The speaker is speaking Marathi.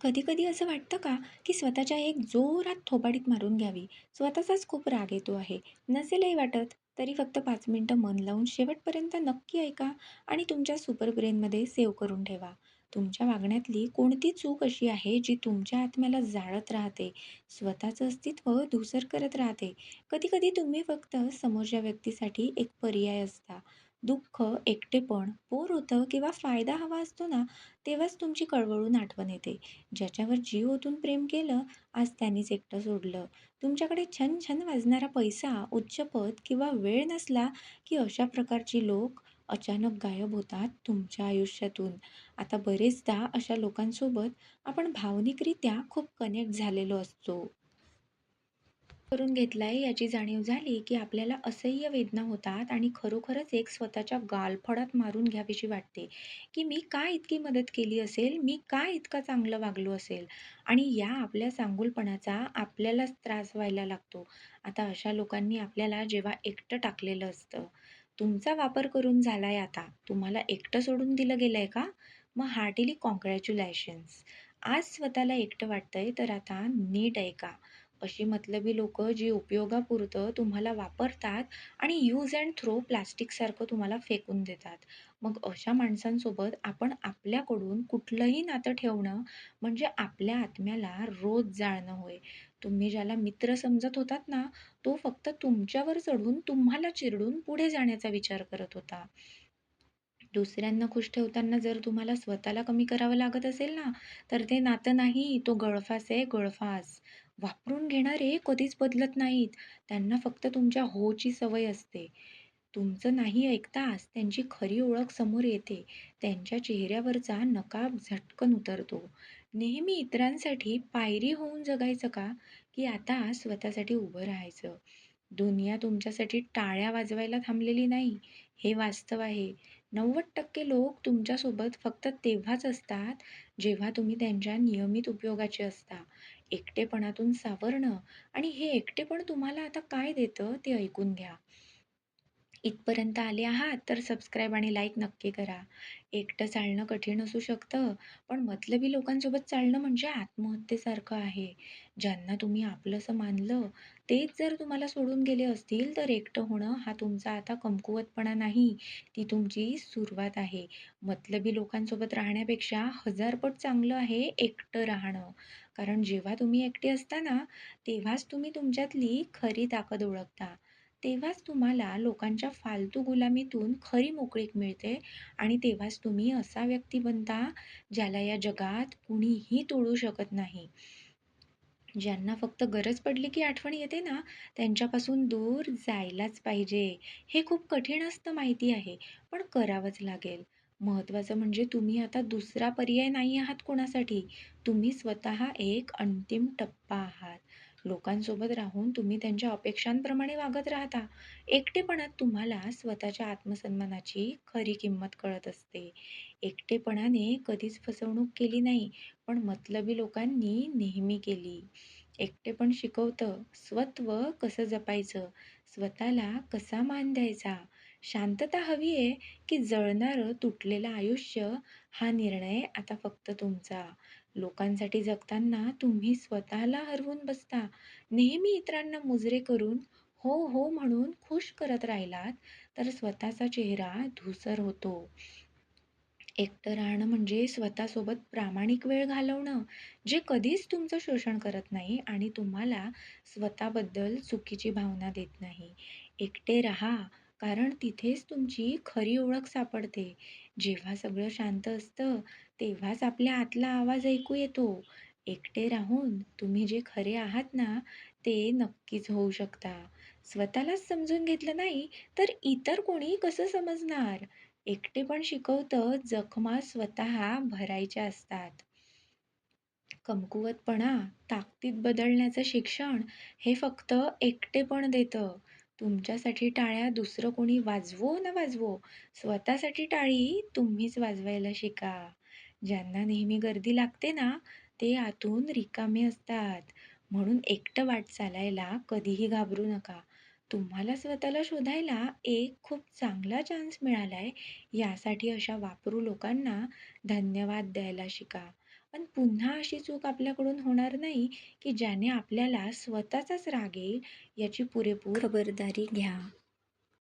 कधीकधी असं वाटतं का, की स्वतःच्या एक जोरात थोबाडीत मारून घ्यावी. स्वतःचाच खूप राग येतो आहे. नसेलही वाटत, तरी फक्त पाच मिनटं मन लावून शेवटपर्यंत नक्की ऐका आणि तुमच्या सुपर ब्रेनमध्ये सेव्ह करून ठेवा. तुमच्या वागण्यातली कोणती चूक अशी आहे, जी तुमच्या आत्म्याला जाळत राहते, स्वतःचं अस्तित्व धूसर करत राहते. कधीकधी तुम्ही फक्त समोरच्या व्यक्तीसाठी एक पर्याय असता. दुःख, एकटेपण, बोर होतं किंवा फायदा हवा असतो ना, तेव्हाच तुमची कळवळून आठवण येते. ज्याच्यावर जीव ओतून प्रेम केलं, आज त्यांनीच एकटं सोडलं. तुमच्याकडे छन-छन वाजणारा पैसा, उच्च पद किंवा वेळ नसला, की अशा प्रकारची लोक अचानक गायब होतात तुमच्या आयुष्यातून. आता बरेचदा अशा लोकांसोबत आपण भावनिकरित्या खूप कनेक्ट झालेलो असतो. करून घेतलाय याची जाणीव झाली, की आपल्याला असह्य वेदना होतात आणि खरोखरच एक स्वतःच्या गालफडात मारून घ्यावीशी वाटते, की मी का इतकी मदत केली असेल? मी का इतका चांगलं वागलो असेल? आणि या आपल्या चांगुलपणाचा आपल्यालाच त्रास व्हायला लागतो. आता अशा लोकांनी आपल्याला जेव्हा एकटं टाकलेलं असतं, तुमचा वापर करून झालाय आता, तुम्हाला एकटं सोडून दिलं गेलंय का? मग हार्टिली काँग्रॅच्युलेशन्स. आज स्वतःला एकटं वाटतंय तर आता नीट ऐका. अशी मतलबी लोकं जी उपयोगापुरतं तुम्हाला वापरतात आणि यूज अँड थ्रो प्लास्टिकसारखं तुम्हाला फेकून देतात. मग अशा माणसांसोबत आपण आपल्याकडून कुठलंही नातं ठेवणं म्हणजे आपल्या आत्म्याला रोज जाळणं होय. तुम्ही ज्याला मित्र समजत होतात ना, तो फक्त तुमच्यावर चढून तुम्हाला चिरडून पुढे जाण्याचा विचार करत होता. दुसऱ्यांना खुश ठेवताना जर तुम्हाला स्वतःला कमी करावं लागत असेल ना, तर ते नातं नाही, तो गळफास आहे गळफास. वापरून घेणारे कधीच बदलत नाहीत. त्यांना फक्त तुमच्या होची सवय असते. तुमचं नाही ऐकताच त्यांची खरी ओळख समोर येते. त्यांच्या चेहऱ्यावरचा नकाब झटकन उतरतो. नेहमी इतरांसाठी पायरी होऊन जगायचं का, की आता स्वतःसाठी उभं राहायचं? दुनिया तुमच्यासाठी टाळ्या वाजवायला थांबलेली नाही, हे वास्तव आहे. 90% लोक तुमच्यासोबत फक्त तेव्हाच असतात, जेव्हा तुम्ही त्यांच्या नियमित उपयोगाचे असता. एकटेपणातून सावरणं आणि हे एकटेपण तुम्हाला आता काय देतं ते ऐकून घ्या. इथपर्यंत आले आहात तर सबस्क्राईब आणि लाईक नक्की करा. एकटं चालणं कठीण असू शकतं, पण मतलबी लोकांसोबत चालणं म्हणजे आत्महत्येसारखं आहे. ज्यांना तुम्ही आपलंसं मानलं, तेच जर तुम्हाला सोडून गेले असतील, तर एकटं होणं हा तुमचा आता कमकुवतपणा नाही, ती तुमची सुरुवात आहे. मतलबी लोकांसोबत राहण्यापेक्षा हजारपट चांगलं आहे एकटं राहणं. कारण जेव्हा तुम्ही एकटे असता ना, तेव्हाच तुम्ही तुमच्यातली खरी ताकद ओळखता. तेव्हाच तुम्हाला लोकांच्या फालतू गुलामीतून खरी मोकळीक मिळते आणि तेव्हाच तुम्ही असा व्यक्ती बनता, ज्याला या जगात कुणीही तोडू शकत नाही. ज्यांना फक्त गरज पडली की आठवण येते ना, त्यांच्यापासून दूर जायलाच पाहिजे. हे खूप कठीण असतं माहिती आहे, पण करावंच लागेल. महत्त्वाचं म्हणजे तुम्ही आता दुसरा पर्याय नाही आहात कोणासाठी. तुम्ही स्वतः एक अंतिम टप्पा आहात. लोकांसोबत राहून तुम्ही त्यांच्या अपेक्षांप्रमाणे वागत राहता. एकटेपणात तुम्हाला स्वतःच्या आत्मसन्मानाची खरी किंमत कळत असते. एकटेपणाने कधीच फसवणूक केली नाही, पण मतलबी लोकांनी नेहमी केली. एकटेपण शिकवतं स्वत्व कसं जपायचं, स्वतःला कसा मान द्यायचा. शांतता हवी आहे, की जळणारं तुटलेलं आयुष्य हा निर्णय आता फक्त तुमचा. लोकांसाठी जगताना तुम्ही स्वतःला हरवून बसता. नेहमी इतरांना मुजरे करून हो, हो म्हणून खुश करत राहिलात, तर स्वतःचा चेहरा धूसर होतो. एकटं राहणं म्हणजे स्वतःसोबत प्रामाणिक वेळ घालवणं, जे कधीच तुमचं शोषण करत नाही आणि तुम्हाला स्वतःबद्दल चुकीची भावना देत नाही. एकटे राहा, कारण तिथेच तुमची खरी ओळख सापडते. जेव्हा सगळं शांत असतं, तेव्हाच आपल्या आतला आवाज ऐकू येतो. एकटे राहून तुम्ही जे खरे आहात ना, ते नक्कीच होऊ शकता. स्वतःलाच समजून घेतलं नाही, तर इतर कोणी कसं समजणार? एकटे पण शिकवतं जखमा स्वतः भरायच्या असतात. कमकुवतपणा ताकदीत बदलण्याचं शिक्षण हे फक्त एकटेपण देतं. तुमच्यासाठी टाळ्या दुसरं कोणी वाजवो ना वाजवो, स्वतःसाठी टाळी तुम्हीच वाजवायला शिका. ज्यांना नेहमी गर्दी लागते ना, ते आतून रिकामे असतात. म्हणून एकटं वाट चालायला कधीही घाबरू नका. तुम्हाला स्वतःला शोधायला एक खूप चांगला चान्स मिळालाय, यासाठी अशा वापरू लोकांना धन्यवाद द्यायला शिका. पण पुन्हा अशी चूक आपल्याकडून होणार नाही, की ज्याने आपल्याला स्वतःचाच राग येईल याची पुरेपूर खबरदारी घ्या.